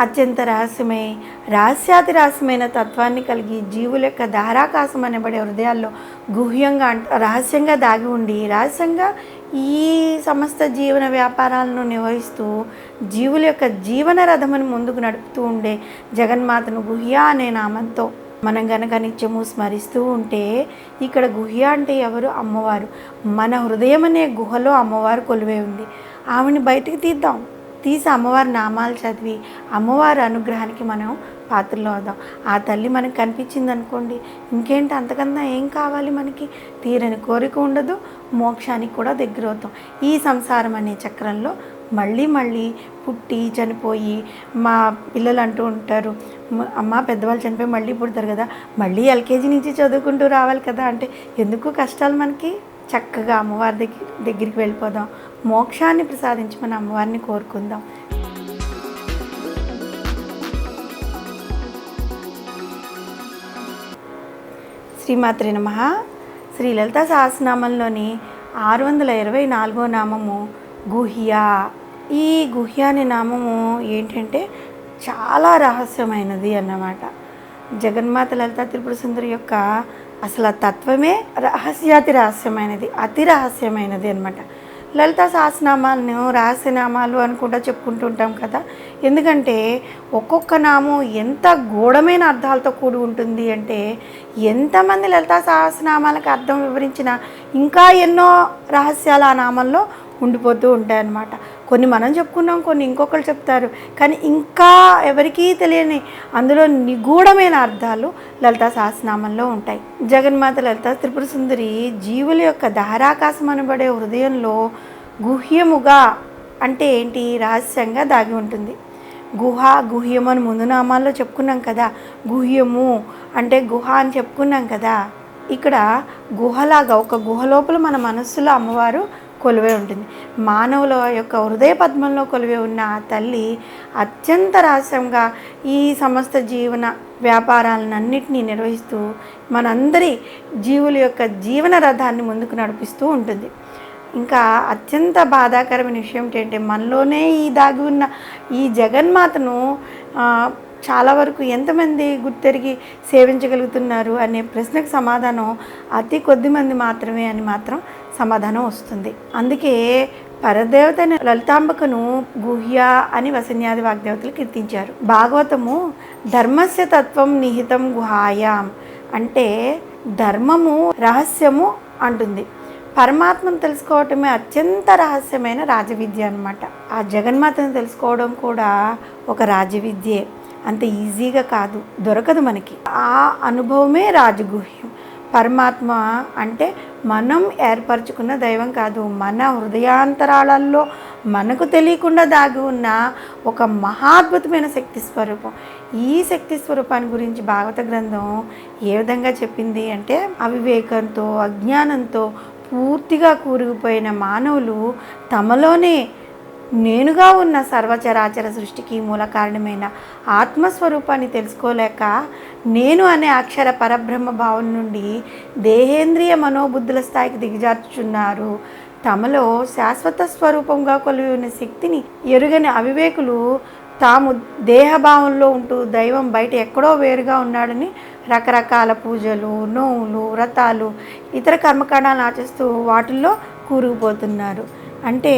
అత్యంత రహస్యమై రహస్యాతి రహస్యమైన తత్వాన్ని కలిగి జీవుల యొక్క ధారాకాశం అనబడే హృదయాల్లో గుహ్యంగా రహస్యంగా దాగి ఉండి రహస్యంగా ఈ సమస్త జీవన వ్యాపారాలను నిర్వహిస్తూ జీవుల యొక్క జీవన రథమును ముందుకు నడుపుతూ ఉండే జగన్మాతను గుహ్య అనే నామంతో మనం గనక నిత్యము స్మరిస్తూ ఉంటే ఇక్కడ గుహ్య అంటే ఎవరు? అమ్మవారు. మన హృదయం అనే గుహలో అమ్మవారు కొలువై ఉంది. ఆవిని బయటికి తీద్దాం. తీసి అమ్మవారి నామాలు చదివి అమ్మవారి అనుగ్రహానికి మనం పాత్రలో అవుదాం. ఆ తల్లి మనకు కనిపించింది అనుకోండి ఇంకేంటి అంతకన్నా ఏం కావాలి మనకి? తీరని కోరిక ఉండదు మోక్షానికి కూడా దగ్గర అవుతాం. ఈ సంసారం అనే చక్రంలో మళ్ళీ మళ్ళీ పుట్టి చనిపోయి మా పిల్లలు అంటూ ఉంటారు అమ్మ పెద్దవాళ్ళు చనిపోయి మళ్ళీ పుడతారు కదా మళ్ళీ ఎల్కేజీ నుంచి చదువుకుంటూ రావాలి కదా అంటే ఎందుకు కష్టాలు మనకి? చక్కగా అమ్మవారి దగ్గర దగ్గరికి వెళ్ళిపోదాం. మోక్షాన్ని ప్రసాదించమని అమ్మవారిని కోరుకుందాం. శ్రీమాత్రి నమ. శ్రీ లలిత సహస్రనామంలోని ఆరు వందల ఇరవై నాలుగో నామము గుహ్య. ఈ గుహ్య అనే నామము ఏంటంటే చాలా రహస్యమైనది అన్నమాట. జగన్మాత లలిత త్రిపుర సుందరి యొక్క అసలు ఆ తత్వమే రహస్యాతి రహస్యమైనది అతి రహస్యమైనది అనమాట లలిత సహస్రనామాలను రహస్యనామాలు అనుకుంటా చెప్పుకుంటుంటాం కదా. ఎందుకంటే ఒక్కొక్క నామం ఎంత గూఢమైన అర్థాలతో కూడి ఉంటుంది అంటే ఎంతమంది లలిత సహస్రనామాలకు అర్థం వివరించిన ఇంకా ఎన్నో రహస్యాలు ఆ నామంలో ఉండిపోతూ ఉంటాయి అన్నమాట కొన్ని మనం చెప్పుకున్నాం కొన్ని ఇంకొకరు చెప్తారు. కానీ ఇంకా ఎవరికీ తెలియని అందులో నిగూఢమైన అర్థాలు లలితా సహస్రనామంలో ఉంటాయి. జగన్మాత లలిత త్రిపుర సుందరి జీవుల యొక్క ధారాకాశం అనబడే హృదయంలో గుహ్యముగా అంటే ఏంటి? రహస్యంగా దాగి ఉంటుంది. గుహ గుహ్యం అని ముందు నామాల్లో చెప్పుకున్నాం కదా. గుహ్యము అంటే గుహ అని చెప్పుకున్నాం కదా. ఇక్కడ గుహలాగా ఒక గుహ లోపల మన మనస్సులో అమ్మవారు కొలువై ఉంటుంది. మానవుల యొక్క హృదయ పద్మంలో కొలువై ఉన్న ఆ తల్లి అత్యంత రహస్యంగా ఈ సమస్త జీవన వ్యాపారాలన్నింటినీ నిర్వహిస్తూ మనందరి జీవుల యొక్క జీవన రథాన్ని ముందుకు నడిపిస్తూ ఉంటుంది. ఇంకా అత్యంత బాధాకరమైన విషయం ఏంటంటే మనలోనే ఈ దాగి ఉన్న ఈ జగన్మాతను చాలా వరకు ఎంతమంది గుర్తెరిగి సేవించగలుగుతున్నారు అనే ప్రశ్నకు సమాధానం అతి కొద్ది మంది మాత్రమే అని మాత్రం సమాధానం వస్తుంది. అందుకే పరదేవతను లలితాంబకను గుహ్య అని వసన్యాది వాగ్దేవతలు కీర్తించారు. భాగవతము ధర్మస్య తత్వం నిహితం గుహాయాం అంటే ధర్మము రహస్యము అంటుంది. పరమాత్మను తెలుసుకోవటమే అత్యంత రహస్యమైన రాజవిద్య అనమాట ఆ జగన్మాతను తెలుసుకోవడం కూడా ఒక రాజవిద్యే. అంత ఈజీగా కాదు దొరకదు మనకి. ఆ అనుభవమే రాజగుహ్యం. పరమాత్మ అంటే మనం ఏర్పరచుకున్న దైవం కాదు. మన హృదయాంతరాళల్లో మనకు తెలియకుండా దాగి ఉన్న ఒక మహాద్భుతమైన శక్తి స్వరూపం. ఈ శక్తి స్వరూపాన్ని గురించి భాగవత గ్రంథం ఏ విధంగా చెప్పింది అంటే అవివేకంతో అజ్ఞానంతో పూర్తిగా కూరుకుపోయిన మానవులు తమలోనే నేనుగా ఉన్న సర్వచరాచర సృష్టికి మూల కారణమైన ఆత్మస్వరూపాన్ని తెలుసుకోలేక నేను అనే అక్షర పరబ్రహ్మ భావం నుండి దేహేంద్రియ మనోబుద్ధుల స్థాయికి దిగజార్చుచున్నారు. తమలో శాశ్వత స్వరూపంగా కొలివి ఉన్న శక్తిని ఎరుగని అవివేకులు తాము దేహభావంలో ఉంటూ దైవం బయట ఎక్కడో వేరుగా ఉన్నాడని రకరకాల పూజలు నోవులు వ్రతాలు ఇతర కర్మకాండాలు ఆచరిస్తూ వాటిల్లో కూరుకుపోతున్నారు. అంటే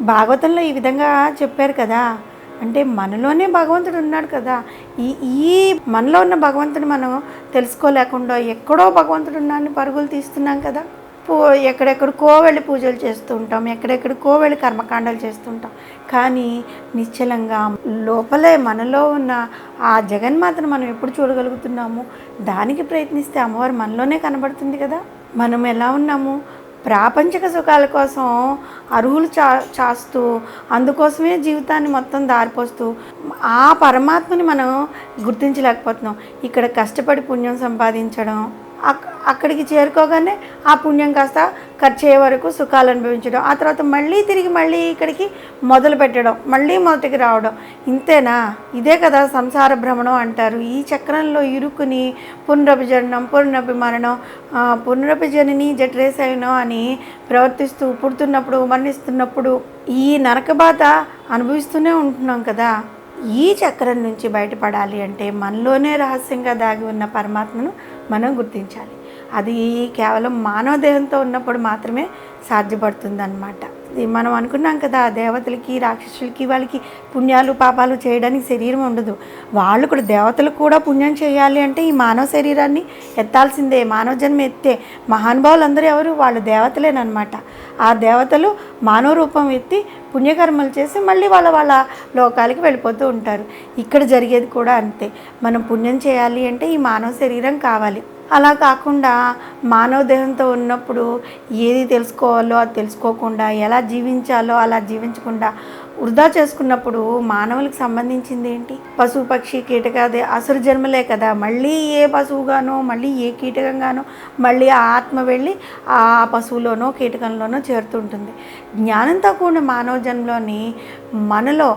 భాగవతంలో ఈ విధంగా చెప్పారు కదా అంటే మనలోనే భగవంతుడు ఉన్నాడు కదా ఈ ఈ మనలో ఉన్న భగవంతుని మనం తెలుసుకోలేకుండా ఎక్కడో భగవంతుడు ఉన్నాడని పరుగులు తీస్తున్నాం కదా. పూ ఎక్కడెక్కడికో వెళ్ళి పూజలు చేస్తూ ఉంటాం ఎక్కడెక్కడికో వెళ్ళి కర్మకాండాలు చేస్తుంటాం కానీ నిశ్చలంగా లోపలే మనలో ఉన్న ఆ జగన్మాతను మనం ఎప్పుడు చూడగలుగుతున్నాము? దానికి ప్రయత్నిస్తే అమ్మవారు మనలోనే కనబడుతుంది కదా. మనం ఎలా ఉన్నాము? ప్రాపంచిక సుఖాల కోసం అర్హులు చా చాస్తూ అందుకోసమే జీవితాన్ని మొత్తం దారిపోస్తూ ఆ పరమాత్మని మనం గుర్తించలేకపోతున్నాం. ఇక్కడ కష్టపడి పుణ్యం సంపాదించడం అక్కడికి చేరుకోగానే ఆ పుణ్యం కాస్త ఖర్చు వరకు సుఖాలు అనుభవించడం. ఆ తర్వాత మళ్ళీ తిరిగి మళ్ళీ ఇక్కడికి మొదలు పెట్టడం మళ్ళీ మొదటికి రావడం. ఇంతేనా? ఇదే కదా సంసార భ్రమణం అంటారు. ఈ చక్రంలో ఇరుక్కుని పునరభిజనం పునరభిమరణం పునరపి మరణం జఠరేసైనం అని ప్రవర్తిస్తూ పుడుతున్నప్పుడు మరణిస్తున్నప్పుడు ఈ నరక బాధ అనుభవిస్తూనే ఉంటున్నాం కదా. ఈ చక్రం నుంచి బయటపడాలి అంటే మనలోనే రహస్యంగా దాగి ఉన్న పరమాత్మను మనం గుర్తించాలి. అది కేవలం మానవ దేహంతో ఉన్నప్పుడు మాత్రమే సాధ్యపడుతుందన్నమాట. మనం అనుకున్నాం కదా దేవతలకి రాక్షసులకి వాళ్ళకి పుణ్యాలు పాపాలు చేయడానికి శరీరం ఉండదు. వాళ్ళు కూడా దేవతలకు కూడా పుణ్యం చేయాలి అంటే ఈ మానవ శరీరాన్ని ఎత్తాల్సిందే మానవ జన్మ ఎత్తే. మహానుభావులు అందరూ ఎవరు? వాళ్ళు దేవతలేనమాట ఆ దేవతలు మానవ రూపం ఎత్తి పుణ్యకర్మలు చేసి మళ్ళీ వాళ్ళ వాళ్ళ లోకాలకి వెళ్ళిపోతూ ఉంటారు. ఇక్కడ జరిగేది కూడా అంతే. మనం పుణ్యం చేయాలి అంటే ఈ మానవ శరీరం కావాలి. అలా కాకుండా మానవ దేహంతో ఉన్నప్పుడు ఏది తెలుసుకోవాలో అది తెలుసుకోకుండా ఎలా జీవించాలో అలా జీవించకుండా వృధా చేసుకున్నప్పుడు మానవులకు సంబంధించింది ఏంటి? పశు పక్షి కీటకాది అసురు జన్మలే కదా. మళ్ళీ ఏ పశువుగానో మళ్ళీ ఏ కీటకంగానో మళ్ళీ ఆ ఆత్మ వెళ్ళి ఆ పశువులోనో కీటకంలోనో చేరుతుంటుంది. జ్ఞానంతో కూడిన మానవ జన్మలోని మనలో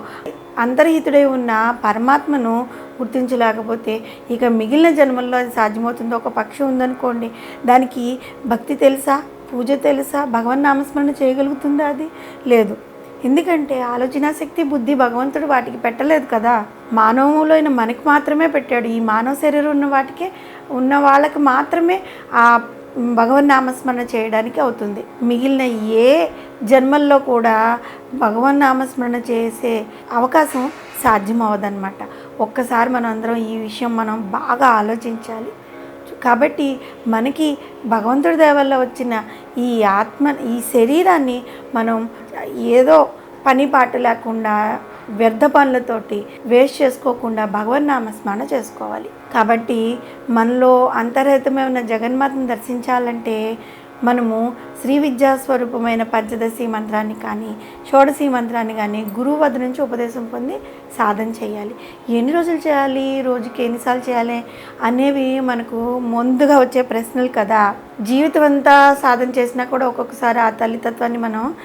అంతర్హితుడై ఉన్న పరమాత్మను గుర్తించలేకపోతే ఇక మిగిలిన జన్మల్లో అది సాధ్యమవుతుందో. ఒక పక్షి ఉందనుకోండి దానికి భక్తి తెలుసా పూజ తెలుసా భగవన్ నామస్మరణ చేయగలుగుతుందా అది? లేదు. ఎందుకంటే ఆలోచనాశక్తి బుద్ధి భగవంతుడు వాటికి పెట్టలేదు కదా. మానవులైన మనకి మాత్రమే పెట్టాడు. ఈ మానవ శరీరం ఉన్న వాటికే ఉన్న వాళ్ళకి మాత్రమే ఆ భగవన్ నామస్మరణ చేయడానికి అవుతుంది. మిగిలిన ఏ జన్మల్లో కూడా భగవన్ నామస్మరణ చేసే అవకాశం సాధ్యం అవ్వదన్నమాట ఒక్కసారి మనం అందరం ఈ విషయం మనం బాగా ఆలోచించాలి. కాబట్టి మనకి భగవంతుడి దయ వల్ల వచ్చిన ఈ ఆత్మ ఈ శరీరాన్ని మనం ఏదో పని పాట లేకుండా వ్యర్థ పనులతోటి వేస్ట్ చేసుకోకుండా భగవన్నామ స్మరణ చేసుకోవాలి. కాబట్టి మనలో అంతర్హితమైన ఉన్న జగన్మాతను దర్శించాలంటే మనము శ్రీ విద్యాస్వరూపమైన పంచదశి మంత్రాన్ని కానీ షోడశి మంత్రాన్ని కానీ గురువు వద్ద నుంచి ఉపదేశం పొంది సాధన చేయాలి. ఎన్ని రోజులు చేయాలి? రోజుకి ఎన్నిసార్లు చేయాలి? అనేవి మనకు ముందుగా వచ్చే ప్రశ్నలు కదా. జీవితం అంతా సాధన చేసినా కూడా ఒక్కొక్కసారి ఆ తల్లితత్వాన్ని మనం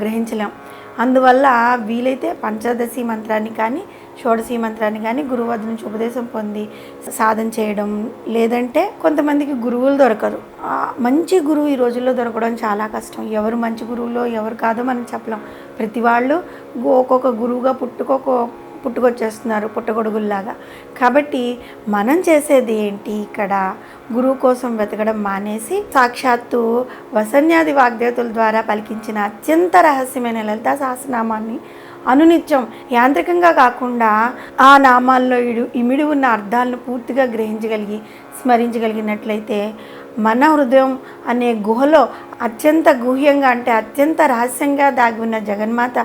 గ్రహించలేం. అందువల్ల వీలైతే పంచదశి మంత్రాన్ని కానీ షోడశీ మంత్రాన్ని కానీ గురువు వద్ద నుంచి ఉపదేశం పొంది సాధన చేయడం లేదంటే కొంతమందికి గురువులు దొరకరు. మంచి గురువు ఈ రోజుల్లో దొరకడం చాలా కష్టం. ఎవరు మంచి గురువులో ఎవరు కాదో మనం చెప్పలేం. ప్రతి వాళ్ళు ఒక్కొక్క గురువుగా పుట్టుకొక పుట్టుకొచ్చేస్తున్నారు పుట్టగొడుగుల్లాగా. కాబట్టి మనం చేసేది ఏంటి? ఇక్కడ గురువు కోసం వెతకడం మానేసి సాక్షాత్తు వసన్యాది వాగ్దేవతల ద్వారా పలికించిన అత్యంత రహస్యమైన లలితా సహస్రనామాన్ని అనునిత్యం. యాంత్రికంగా కాకుండా ఆ నామాల్లో ఇడు ఇమిడి ఉన్న అర్థాలను పూర్తిగా గ్రహించగలిగి స్మరించగలిగినట్లయితే మన హృదయం అనే గుహలో అత్యంత గుహ్యంగా అంటే అత్యంత రహస్యంగా దాగి ఉన్న జగన్మాత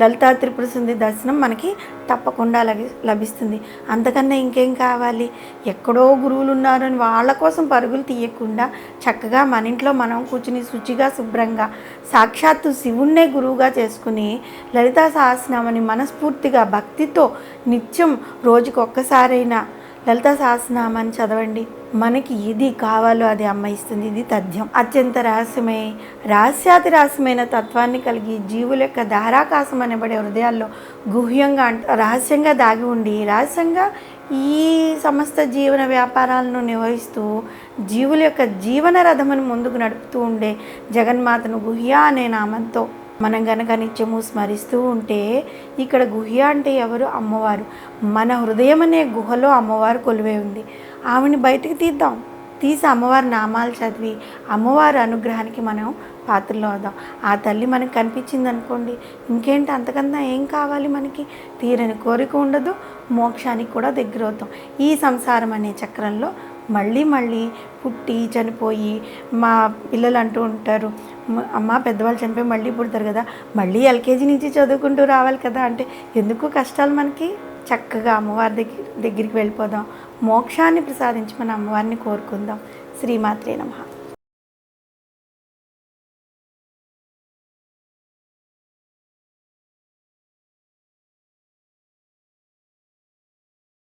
లలితా త్రిపుర సుంది దర్శనం మనకి తప్పకుండా లభి లభిస్తుంది. అంతకన్నా ఇంకేం కావాలి? ఎక్కడో గురువులు ఉన్నారని వాళ్ళ కోసం పరుగులు తీయకుండా చక్కగా మన ఇంట్లో మనం కూర్చుని శుచిగా శుభ్రంగా సాక్షాత్తు శివుణ్ణే గురువుగా చేసుకుని లలితా సహస్రనామని మనస్ఫూర్తిగా భక్తితో నిత్యం రోజుకొక్కసారైనా లలిత సహస్రనామాన్ని చదవండి. మనకి ఏది కావాలో అది అమ్మ ఇస్తుంది. ఇది తథ్యం. అత్యంత రహస్యమై రహస్యాతి రహస్యమైన తత్వాన్ని కలిగి జీవుల యొక్క ధారాకాశం అనబడే హృదయాల్లో గుహ్యంగా రహస్యంగా దాగి ఉండి రహస్యంగా ఈ సమస్త జీవన వ్యాపారాలను నిర్వహిస్తూ జీవుల యొక్క జీవన రథమును ముందుకు నడుపుతూ ఉండే జగన్మాతను గుహ్య అనే నామంతో మనం గనక నిత్యము స్మరిస్తూ ఉంటే ఇక్కడ గుహ్య అంటే ఎవరు? అమ్మవారు. మన హృదయం అనే గుహలో అమ్మవారు కొలువై ఉంది. ఆమెని బయటికి తీద్దాం. తీసి అమ్మవారి నామాలు చదివి అమ్మవారి అనుగ్రహానికి మనం పాత్రలో అవుదాం. ఆ తల్లి మనకు కనిపించింది అనుకోండి ఇంకేంటి? అంతకన్నా ఏం కావాలి మనకి? తీరని కోరిక ఉండదు మోక్షానికి కూడా దగ్గర అవుతాం ఈ సంసారం అనే చక్రంలో మళ్ళీ మళ్ళీ పుట్టి చనిపోయి మా పిల్లలు అంటూ ఉంటారు అమ్మ పెద్దవాళ్ళు చనిపోయి మళ్ళీ పుడతారు కదా మళ్ళీ ఎల్కేజీ నుంచి చదువుకుంటూ రావాలి కదా అంటే ఎందుకు కష్టాలు మనకి? చక్కగా అమ్మవారి దగ్గర దగ్గరికి వెళ్ళిపోదాం. మోక్షాన్ని ప్రసాదించి మన అమ్మవారిని కోరుకుందాం. శ్రీమాత్రే నమ.